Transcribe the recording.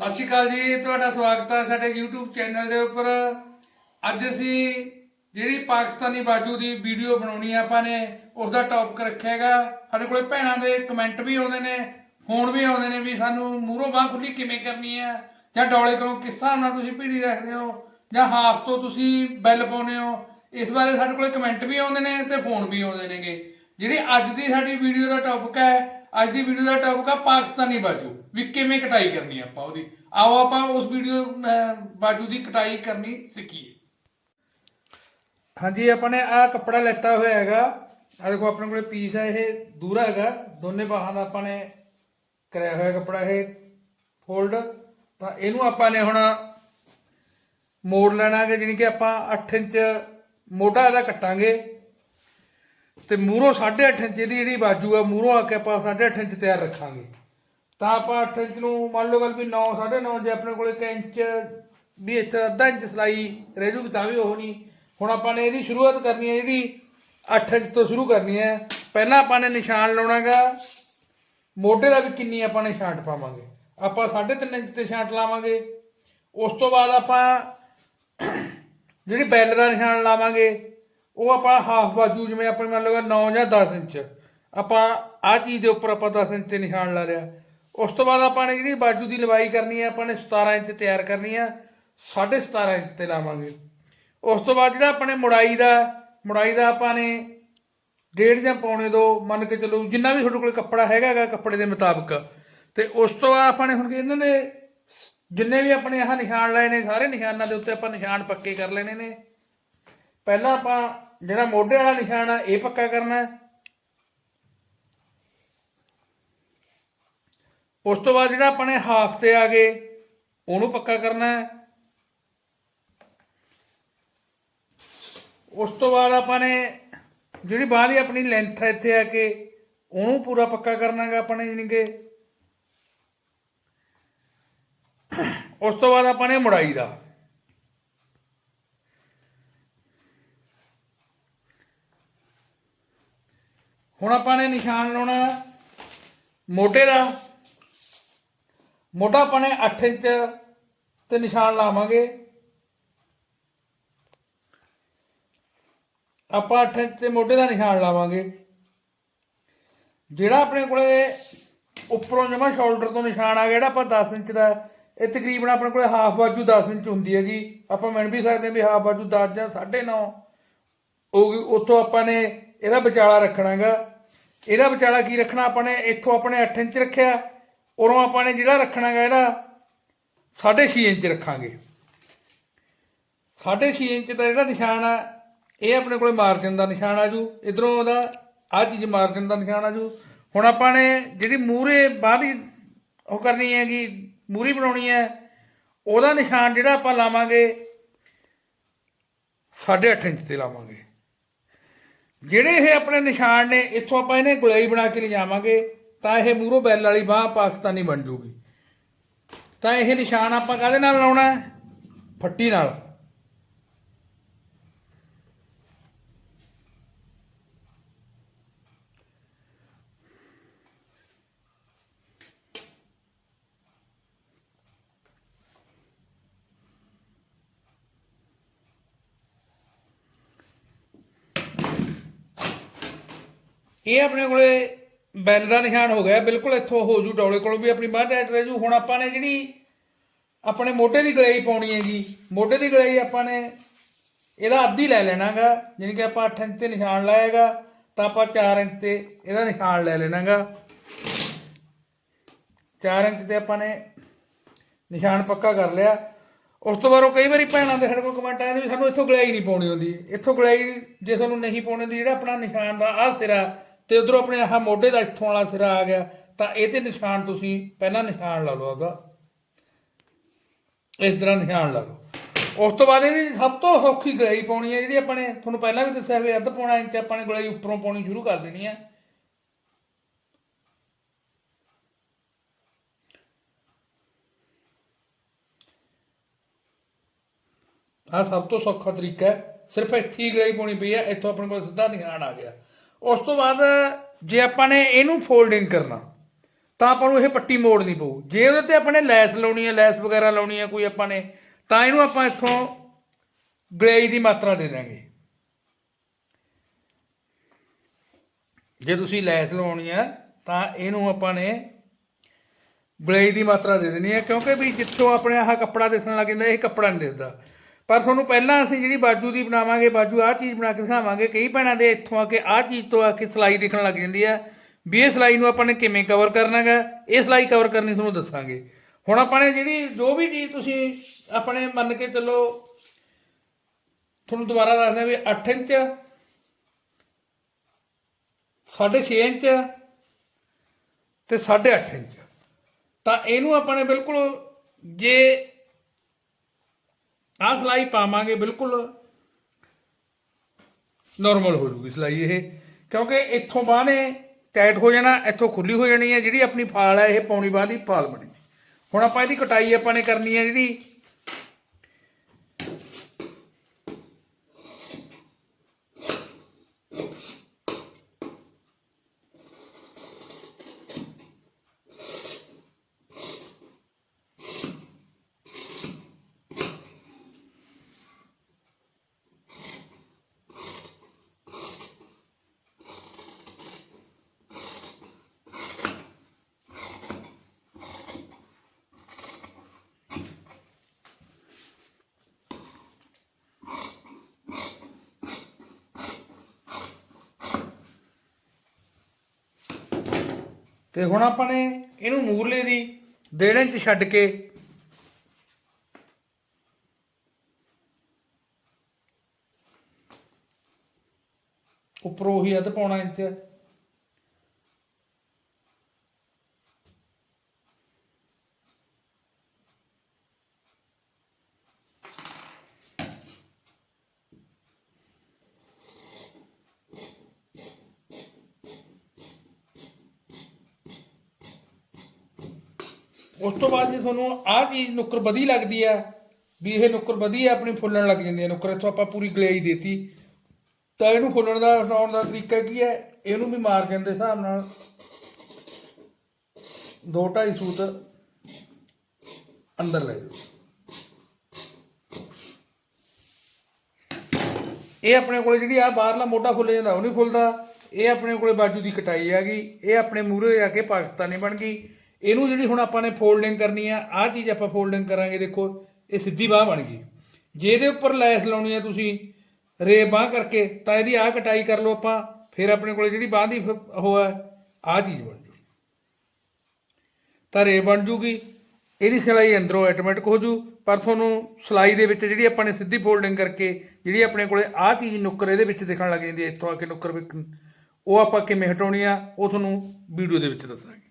ਸਤਿ ਸ਼੍ਰੀ ਅਕਾਲ ਜੀ, ਤੁਹਾਡਾ ਸਵਾਗਤ ਹੈ ਸਾਡੇ YouTube ਚੈਨਲ ਦੇ ਉੱਪਰ। ਅੱਜ ਅਸੀਂ ਜਿਹੜੀ ਪਾਕਿਸਤਾਨੀ ਬਾਜੂ ਦੀ ਵੀਡੀਓ ਬਣਾਉਣੀ ਆ, ਆਪਾਂ ਨੇ ਉਸ ਦਾ ਟੌਪਿਕ ਰੱਖਿਆਗਾ ਸਾਡੇ ਕੋਲੇ ਭੈਣਾਂ ਦੇ ਕਮੈਂਟ ਵੀ ਆਉਂਦੇ ਨੇ ਫੋਨ ਵੀ ਆਉਂਦੇ ਨੇ ਵੀ ਸਾਨੂੰ ਮੂਹਰੋਂ ਬਾਹ ਖੁੱਲੀ ਕਿਵੇਂ ਕਰਨੀ ਆ, ਜਾਂ ਡੌਲੇ ਕੋਲੋਂ ਕਿਸ ਹਿਸਾਬ ਨਾਲ ਤੁਸੀਂ ਭੀੜੀ ਰੱਖਦੇ ਹੋ, ਜਾਂ ਹਾਫ ਤੋਂ ਤੁਸੀਂ ਬੈਲ ਪਾਉਂਦੇ ਹੋ, ਇਸ ਬਾਰੇ ਸਾਡੇ ਕੋਲੇ ਕਮੈਂਟ ਵੀ ਆਉਂਦੇ ਨੇ ਤੇ ਫੋਨ ਵੀ ਆਉਂਦੇ ਨੇਗੇ। ਜਿਹੜੀ ਅੱਜ ਦੀ ਸਾਡੀ ਵੀਡੀਓ ਦਾ ਟੌਪਿਕ ਹੈ ਅੱਜ ਦੀ ਵੀਡੀਓ ਦਾ ਟੌਪਿਕ ਆ ਪਾਕਿਸਤਾਨੀ ਬਾਜੂ। ਵੀ ਕਿਵੇਂ ਕਟਾਈ ਕਰਨੀ ਆਪਾਂ ਉਹਦੀ। ਆਓ ਆਪਾਂ ਉਸ ਵੀਡੀਓ ਬਾਜੂ ਦੀ ਕਟਾਈ ਕਰਨੀ ਸਿੱਖੀਏ। ਹਾਂਜੀ, ਆਪਾਂ ਨੇ ਆ ਕੱਪੜਾ ਲੈਤਾ ਹੋਇਆ ਹੈਗਾ। ਆ ਦੇਖੋ, ਆਪਣੇ ਕੋਲੇ ਪੀਸ ਹੈ ਇਹ ਦੂਰਾ ਹੈਗਾ। ਦੋਨੇ ਬਾਹਾਂ ਦਾ ਆਪਾਂ ਨੇ ਕਰਿਆ ਹੋਇਆ ਕੱਪੜਾ, ਇਹ ਫੋਲਡ ਤਾਂ ਇਹਨੂੰ ਆਪਾਂ ਨੇ ਹੁਣ ਮੋੜ ਲੈਣਾ ਹੈ ਜਾਨੀ ਕਿ ਆਪਾਂ 8 ਇੰਚ ਮੋਢਾ ਇਹਦਾ ਕੱਟਾਂਗੇ। ਤੇ ਮੂਹਰੋਂ 8.5 ਇੰਚ ਦੀ ਜਿਹੜੀ ਬਾਜੂ ਆ, ਮੂਹਰੋਂ ਆ ਕੇ ਆਪਾਂ 8.5 ਇੰਚ ਤਿਆਰ ਰੱਖਾਂਗੇ। ਤਾਂ ਆਪਾਂ 8 ਇੰਚ ਨੂੰ ਮੰਨ ਲਓ ਗੱਲ ਵੀ 9 9.5 ਜੇ ਆਪਣੇ ਕੋਲ 1 ਇੰਚ ਵੀ ਇੱਥੇ ਅੱਧਾ ਇੰਚ ਸਲਾਈ ਰਹਿ ਜੂਗੀ, ਤਾਂ ਵੀ ਉਹ ਨਹੀਂ। ਹੁਣ ਆਪਾਂ ਨੇ ਇਹਦੀ ਸ਼ੁਰੂਆਤ ਕਰਨੀ ਹੈ, ਜਿਹੜੀ 8 ਇੰਚ ਤੋਂ ਸ਼ੁਰੂ ਕਰਨੀ ਹੈ। ਪਹਿਲਾਂ ਆਪਾਂ ਨੇ ਨਿਸ਼ਾਨ ਲਾਉਣਾਗਾ। ਮੋਢੇ ਦਾ ਵੀ ਕਿੰਨੀ ਆਪਾਂ ਨੇ ਛਾਂਟ ਪਾਵਾਂਗੇ। ਆਪਾਂ 3.5 ਇੰਚ ਤੇ ਛਾਂਟ ਲਾਵਾਂਗੇ। ਉਸ ਤੋਂ ਬਾਅਦ ਆਪਾਂ ਜਿਹੜੀ ਬੈਲ ਦਾ ਨਿਸ਼ਾਨ ਲਾਵਾਂਗੇ ਉਹ ਆਪਾਂ ਹਾਫ ਬਾਜੂ ਜਿਵੇਂ ਆਪਣੇ ਮੰਨ ਲਓ 9 ਜਾਂ 10 ਇੰਚ ਆਪਾਂ ਆਹ ਚੀਜ਼ ਦੇ ਉੱਪਰ ਆਪਾਂ 10 ਇੰਚ ਤੇ ਨਿਸ਼ਾਨ ਲਾ ਲਿਆ। ਉਸ ਤੋਂ ਬਾਅਦ ਆਪਾਂ ਨੇ ਜਿਹੜੀ ਬਾਜੂ ਦੀ ਲੰਬਾਈ ਕਰਨੀ ਹੈ, ਆਪਾਂ ਨੇ 17 ਇੰਚ ਤਿਆਰ ਕਰਨੀ ਹੈ 17.5 ਇੰਚ ਤੇ ਲਾਵਾਂਗੇ। ਉਸ ਤੋਂ ਬਾਅਦ ਜਿਹੜਾ ਆਪਣੇ ਮੁੜਾਈ ਦਾ ਮੁੜਾਈ ਦਾ ਆਪਾਂ ਨੇ ਡੇਢ ਜਾਂ ਪੌਣੇ ਦੋ, ਮੰਨ ਕੇ ਚੱਲੋ ਜਿੰਨਾ ਵੀ ਤੁਹਾਡੇ ਕੋਲ ਕੱਪੜਾ ਹੈਗਾ ਹੈਗਾ ਕੱਪੜੇ ਦੇ ਮੁਤਾਬਕ। ਤੇ ਉਸ ਤੋਂ ਬਾਅਦ ਆਪਾਂ ਨੇ ਹੁਣ ਕੀ ਇਹਨਾਂ ਦੇ ਜਿੰਨੇ ਵੀ ਆਪਣੇ ਆਹ ਨਿਸ਼ਾਨ ਲਾਏ ਨੇ, ਸਾਰੇ ਨਿਸ਼ਾਨਾਂ ਦੇ ਉੱਤੇ ਆਪਾਂ ਨਿਸ਼ਾਨ ਪੱਕੇ ਕਰ ਲੈਣੇ ਨੇ। ਪਹਿਲਾਂ ਆਪਾਂ ਜਿਹੜਾ ਮੋਢੇ ਵਾਲਾ ਨਿਸ਼ਾਨ ਆ, ਇਹ ਪੱਕਾ ਕਰਨਾ ਹੈ। ਉਸ ਤੋਂ ਬਾਅਦ ਜਿਹੜਾ ਆਪਣੇ ਹਾਫ ਤੇ ਆ ਗਏ, ਉਹਨੂੰ ਪੱਕਾ ਕਰਨਾ ਹੈ। ਉਸ ਤੋਂ ਬਾਅਦ ਆਪਾਂ ਨੇ ਜਿਹੜੀ ਬਾਹ ਦੀ ਆਪਣੀ ਲੈਂਥ ਹੈ ਇੱਥੇ ਆ ਕੇ, ਉਹਨੂੰ ਪੂਰਾ ਪੱਕਾ ਕਰਨਾ ਹੈਗਾ ਆਪਾਂ ਨੇ ਜਾਣੀ ਕਿ। ਉਸ ਤੋਂ ਬਾਅਦ ਆਪਾਂ ਨੇ ਮੁੜਾਈ ਦਾ। ਹੁਣ ਆਪਾਂ ਨੇ ਨਿਸ਼ਾਨ ਲਾਉਣਾ ਮੋਢੇ ਦਾ। ਮੋਢਾ ਆਪਾਂ ਨੇ 8 ਇੰਚ ਤੇ ਨਿਸ਼ਾਨ ਲਾਵਾਂਗੇ। ਆਪਾਂ 8 ਇੰਚ ਤੇ ਮੋਢੇ ਦਾ ਨਿਸ਼ਾਨ ਲਾਵਾਂਗੇ। ਜਿਹੜਾ ਆਪਣੇ ਕੋਲੇ ਉੱਪਰੋਂ ਜਮਾ ਸ਼ੋਲਡਰ ਤੋਂ ਨਿਸ਼ਾਨ ਆ ਗਿਆ, ਜਿਹੜਾ ਆਪਾਂ 10 ਇੰਚ ਦਾ, ਇਹ ਤਕਰੀਬਨ ਆਪਣੇ ਕੋਲੇ ਹਾਫ ਬਾਜੂ 10 ਇੰਚ ਹੁੰਦੀ ਹੈਗੀ। ਆਪਾਂ ਮੰਨ ਵੀ ਸਕਦੇ ਹਾਂ ਵੀ ਹਾਫ ਬਾਜੂ 10 ਜਾਂ 9.5 ਹੋਊਗੀ, ਉੱਥੋਂ ਆਪਾਂ ਨੇ ਇਹਦਾ ਵਿਚਾਲਾ ਰੱਖਣਾਗਾ। ਇਹਦਾ ਵਿਚਾਲਾ ਕੀ ਰੱਖਣਾ ਆਪਾਂ ਨੇ? ਇੱਥੋਂ ਆਪਣੇ 8 ਇੰਚ ਰੱਖਿਆ। ਉਰੋਂ ਆਪਾਂ ਨੇ ਜਿਹੜਾ ਰੱਖਣਾ ਰੱਖਣਾਗਾ ਇਹਦਾ 6.5 ਇੰਚ ਰੱਖਾਂਗੇ। 6.5 ਇੰਚ ਦਾ ਜਿਹੜਾ ਨਿਸ਼ਾਨ ਆ, ਇਹ ਆਪਣੇ ਕੋਲੇ ਮਾਰਜਨ ਦਾ ਨਿਸ਼ਾਨ ਆ ਜੂ। ਇਧਰੋਂ ਉਹਦਾ ਆਹ ਚੀਜ਼ ਮਾਰਜਨ ਦਾ ਨਿਸ਼ਾਨ ਆ ਜੂ। ਹੁਣ ਆਪਾਂ ਨੇ ਜਿਹੜੀ ਮੂਰੇ ਬਾਹਰੀ ਉਹ ਕਰਨੀ ਹੈਗੀ ਮੂਰੀ ਬਣਾਉਣੀ ਹੈ, ਉਹਦਾ ਨਿਸ਼ਾਨ ਜਿਹੜਾ ਆਪਾਂ ਲਾਵਾਂਗੇ 8.5 ਇੰਚ ਤੇ ਲਾਵਾਂਗੇ। ਜਿਹੜੇ ਇਹ ਆਪਣੇ ਨਿਸ਼ਾਨ ਨੇ, ਇੱਥੋਂ ਆਪਾਂ ਇਹਨੇ ਗੁਲਾਈ ਬਣਾ ਕੇ ਲਿਜਾਵਾਂਗੇ, ਤਾਂ ਇਹ ਮੂਰੋ ਬੈਲ ਵਾਲੀ ਬਾਹ ਪਾਕਿਸਤਾਨੀ ਬਣ ਜੂਗੀ। ਤਾਂ ਇਹ ਨਿਸ਼ਾਨ ਆਪਾਂ ਕਾਹਦੇ ਨਾਲ ਲਾਉਣਾ ਹੈ? ਫੱਟੀ ਨਾਲ। ਇਹ ਆਪਣੇ ਕੋਲੇ ਬੈਲ ਦਾ ਨਿਸ਼ਾਨ ਹੋ ਗਿਆ, ਬਿਲਕੁਲ ਇੱਥੋਂ ਹੋ ਜੂ ਡੌਲੇ ਕੋਲੋਂ ਵੀ ਆਪਣੀ ਬਾਹ ਟਾਈਟ ਰਹਿ ਜੂ। ਹੁਣ ਆਪਾਂ ਨੇ ਜਿਹੜੀ ਆਪਣੇ ਮੋਢੇ ਦੀ ਗਲਾਈ ਪਾਉਣੀ ਹੈਗੀ ਮੋਢੇ ਦੀ ਗਲਾਈ ਆਪਾਂ ਨੇ ਇਹਦਾ ਅੱਧੀ ਲੈ ਲੈਣਾਗਾ ਯਾਨੀ ਕਿ ਆਪਾਂ 8 ਇੰਚ ਤੇ ਨਿਸ਼ਾਨ ਲਾਏਗਾ, ਤਾਂ ਆਪਾਂ 4 ਇੰਚ ਤੇ ਇਹਦਾ ਨਿਸ਼ਾਨ ਲੈ ਲੈਣਾਗਾ। 4 ਇੰਚ ਤੇ ਆਪਾਂ ਨੇ ਨਿਸ਼ਾਨ ਪੱਕਾ ਕਰ ਲਿਆ। ਉਸ ਤੋਂ ਬਾਅਦ ਉਹ ਕਈ ਵਾਰੀ ਭੈਣਾਂ ਦੇ ਸਾਡੇ ਕੋਲ ਕਮੈਂਟ ਆਏ ਨੇ ਵੀ ਸਾਨੂੰ ਇੱਥੋਂ ਗਲਾਈ ਨਹੀਂ ਪਾਉਣੀ ਹੁੰਦੀ ਇੱਥੋਂ ਗਲਾਈ ਜੇ ਤੁਹਾਨੂੰ ਨਹੀਂ ਪਾਉਣੀ ਹੁੰਦੀ ਜਿਹੜਾ ਆਪਣਾ ਨਿਸ਼ਾਨ ਦਾ ਆਹ ਸਿਰਾ ਤੇ ਉਧਰੋਂ ਆਪਣੇ ਆਹ ਮੋਢੇ ਦਾ ਇੱਥੋਂ ਵਾਲਾ ਸਿਰਾ ਆ ਗਿਆ, ਤਾਂ ਇਹਦੇ ਨਿਸ਼ਾਨ ਤੁਸੀਂ ਪਹਿਲਾਂ ਨਿਸ਼ਾਨ ਲਾ ਲਓ ਆਪਦਾ। ਇਸ ਤਰ੍ਹਾਂ ਨਿਸ਼ਾਨ ਲਾ ਲਓ। ਉਸ ਤੋਂ ਬਾਅਦ ਇਹਦੀ ਸਭ ਤੋਂ ਸੌਖੀ ਗਲਾਈ ਪਾਉਣੀ ਹੈ, ਜਿਹੜੀ ਆਪਾਂ ਨੇ ਤੁਹਾਨੂੰ ਪਹਿਲਾਂ ਵੀ ਦੱਸਿਆ ਵੀ ਅੱਧ ਪੌਣਾ ਇੰਚ ਆਪਾਂ ਨੇ ਗਲਾਈ ਉੱਪਰੋਂ ਪਾਉਣੀ ਸ਼ੁਰੂ ਕਰ ਦੇਣੀ ਹੈ। ਆਹ ਸਭ ਤੋਂ ਸੌਖਾ ਤਰੀਕਾ ਹੈ, ਸਿਰਫ ਇੱਥੇ ਹੀ ਗਲਾਈ ਪਾਉਣੀ ਪਈ ਹੈ, ਇੱਥੋਂ ਆਪਣੇ ਕੋਲ ਸਿੱਧਾ ਨਿਸ਼ਾਨ ਆ ਗਿਆ। ਉਸ ਤੋਂ ਬਾਅਦ ਜੇ ਆਪਾਂ ਨੇ ਇਹਨੂੰ ਫੋਲਡਿੰਗ ਕਰਨਾ, ਤਾਂ ਆਪਾਂ ਨੂੰ ਇਹ ਪੱਟੀ ਮੋੜਨੀ ਪਊ। ਜੇ ਉਹਦੇ ਤੇ ਆਪਾਂ ਨੇ ਲੈਸ ਲਾਉਣੀ ਹੈ ਲੈਸ ਵਗੈਰਾ ਲਾਉਣੀ ਹੈ ਕੋਈ ਆਪਾਂ ਨੇ, ਤਾਂ ਇਹਨੂੰ ਆਪਾਂ ਇੱਥੋਂ ਗਲੇਜ ਦੀ ਮਾਤਰਾ ਦੇ ਦਾਂਗੇ ਜੇ ਤੁਸੀਂ ਲੈਸ ਲਵਾਉਣੀ ਹੈ ਤਾਂ ਇਹਨੂੰ ਆਪਾਂ ਨੇ ਗਲੇਜ ਦੀ ਮਾਤਰਾ ਦੇ ਦੇਣੀ ਹੈ ਕਿਉਂਕਿ ਵੀ ਜਿੱਥੋਂ ਆਪਣੇ ਆਹ ਕੱਪੜਾ ਦਿਸਣ ਲੱਗ ਜਾਂਦਾ, ਇਹ ਕੱਪੜਾ ਨਹੀਂ ਦਿਸਦਾ। ਪਰ ਤੁਹਾਨੂੰ ਪਹਿਲਾਂ ਅਸੀਂ ਜਿਹੜੀ ਬਾਜੂ ਦੀ ਬਣਾਵਾਂਗੇ, ਬਾਜੂ ਆਹ ਚੀਜ਼ ਬਣਾ ਕੇ ਦਿਖਾਵਾਂਗੇ, ਕਈ ਭੈਣਾਂ ਦੇ ਇੱਥੋਂ ਆ ਕੇ ਆਹ ਚੀਜ਼ ਤੋਂ ਆ ਕੇ ਸਿਲਾਈ ਦਿਖਣ ਲੱਗ ਜਾਂਦੀ ਹੈ ਵੀ ਇਹ ਸਿਲਾਈ ਨੂੰ ਆਪਾਂ ਨੇ ਕਿਵੇਂ ਕਵਰ ਕਰਨਾ ਗਾ, ਇਹ ਸਿਲਾਈ ਕਵਰ ਕਰਨੀ ਤੁਹਾਨੂੰ ਦੱਸਾਂਗੇ। ਹੁਣ ਆਪਾਂ ਨੇ ਜਿਹੜੀ ਜੋ ਵੀ ਚੀਜ਼ ਤੁਸੀਂ ਆਪਣੇ ਮੰਨ ਕੇ ਚੱਲੋ, ਤੁਹਾਨੂੰ ਦੁਬਾਰਾ ਦੱਸਦੇ ਹਾਂ ਵੀ 8 ਇੰਚ 6.5 ਇੰਚ ਤੇ 8.5 ਇੰਚ। ਤਾਂ ਇਹਨੂੰ ਆਪਾਂ ਨੇ ਬਿਲਕੁਲ ਜੇ ਆਹ ਸਿਲਾਈ ਪਾਵਾਂਗੇ, ਬਿਲਕੁਲ ਨਾਰਮਲ ਹੋ ਜੂਗੀ ਸਿਲਾਈ ਇਹ। ਕਿਉਂਕਿ ਇੱਥੋਂ ਬਾਹ ਨੇ ਟਾਈਟ ਹੋ ਜਾਣਾ, ਇੱਥੋਂ ਖੁੱਲੀ ਹੋ ਜਾਣੀ ਹੈ, ਜਿਹੜੀ ਆਪਣੀ ਫਾਲ ਹੈ, ਇਹ ਪੌਣੀ ਬਾਹ ਦੀ ਫਾਲ ਬਣੀ। ਹੁਣ ਆਪਾਂ ਇਹਦੀ ਕਟਾਈ ਆਪਾਂ ਨੇ ਕਰਨੀ ਹੈ ਜਿਹੜੀ ਤੇ ਹੁਣ ਆਪਾਂ ਨੇ ਇਹਨੂੰ ਮੂਰਲੇ ਦੀ ਡੇਢ ਇੰਚ ਛੱਡ ਕੇ ਉੱਪਰੋਂ ਹੀ ਅੱਧ ਪੌਣਾ ਇੰਚ ਉਸ ਤੋਂ ਬਾਅਦ ਜੇ ਤੁਹਾਨੂੰ ਆਹ ਚੀਜ਼ ਨੁੱਕਰ ਵਧੀ ਲੱਗਦੀ ਆ ਵੀ ਇਹ ਨੁੱਕਰ ਵਧੀਆ ਆਪਣੀ ਫੁੱਲਣ ਲੱਗ ਜਾਂਦੀ ਹੈ, ਨੁੱਕਰ ਇੱਥੋਂ ਆਪਾਂ ਪੂਰੀ ਗਲੇਜ ਦੇਤੀ, ਤਾਂ ਇਹਨੂੰ ਫੁੱਲਣ ਦਾ, ਹਟਾਉਣ ਦਾ ਤਰੀਕਾ ਕੀ ਹੈ? ਇਹਨੂੰ ਵੀ ਮਾਰਜਨ ਦੇ ਹਿਸਾਬ ਨਾਲ 2.5 ਸੂਤ ਅੰਦਰ ਲੈ ਜਾਓ। ਇਹ ਆਪਣੇ ਕੋਲੇ ਜਿਹੜੀ ਆ ਬਾਹਰਲਾ ਮੋਢਾ ਫੁੱਲ ਜਾਂਦਾ, ਉਹ ਨਹੀਂ ਫੁੱਲਦਾ। ਇਹ ਆਪਣੇ ਕੋਲੇ ਬਾਜੂ ਦੀ ਕਟਾਈ ਆ ਗਈ, ਇਹ ਆਪਣੇ ਮੂਹਰੇ ਆ ਕੇ ਪਾਕਿਸਤਾਨੀ ਬਣ ਗਈ। ਇਹਨੂੰ ਜਿਹੜੀ ਹੁਣ ਆਪਾਂ ਨੇ ਫੋਲਡਿੰਗ ਕਰਨੀ ਆ, ਆਹ ਚੀਜ਼ ਆਪਾਂ ਫੋਲਡਿੰਗ ਕਰਾਂਗੇ, ਦੇਖੋ, ਇਹ ਸਿੱਧੀ ਬਾਹ ਬਣ ਗਈ। ਜੇ ਇਹਦੇ ਉੱਪਰ ਲੈਸ ਲਾਉਣੀ ਆ ਤੁਸੀਂ, ਰੇ ਬਾਹ ਕਰਕੇ, ਤਾਂ ਇਹਦੀ ਆਹ ਕਟਾਈ ਕਰ ਲਓ ਆਪਾਂ, ਫਿਰ ਆਪਣੇ ਕੋਲ ਜਿਹੜੀ ਬਾਹ ਦੀ ਫ- ਉਹ ਹੈ ਆਹ ਚੀਜ਼ ਬਣ ਜੂ। ਤਾਂ ਰੇ ਬਣ ਜੂਗੀ, ਇਹਦੀ ਸਿਲਾਈ ਅੰਦਰੋਂ ਆਟੋਮੈਟਿਕ ਹੋ ਜੂ, ਪਰ ਤੁਹਾਨੂੰ ਸਿਲਾਈ ਦੇ ਵਿੱਚ ਜਿਹੜੀ ਆਪਾਂ ਨੇ ਸਿੱਧੀ ਫੋਲਡਿੰਗ ਕਰਕੇ, ਜਿਹੜੀ ਆਪਣੇ ਕੋਲੇ ਆਹ ਚੀਜ਼ ਨੁੱਕਰ ਇਹਦੇ ਵਿੱਚ ਦਿਖਣ ਲੱਗ ਜਾਂਦੀ ਹੈ, ਇੱਥੋਂ ਆ ਕੇ ਨੁੱਕਰ ਉਹ ਆਪਾਂ ਕਿਵੇਂ ਹਟਾਉਣੀ ਆ, ਉਹ ਤੁਹਾਨੂੰ ਵੀਡੀਓ ਦੇ ਵਿੱਚ ਦੱਸਾਂਗੇ।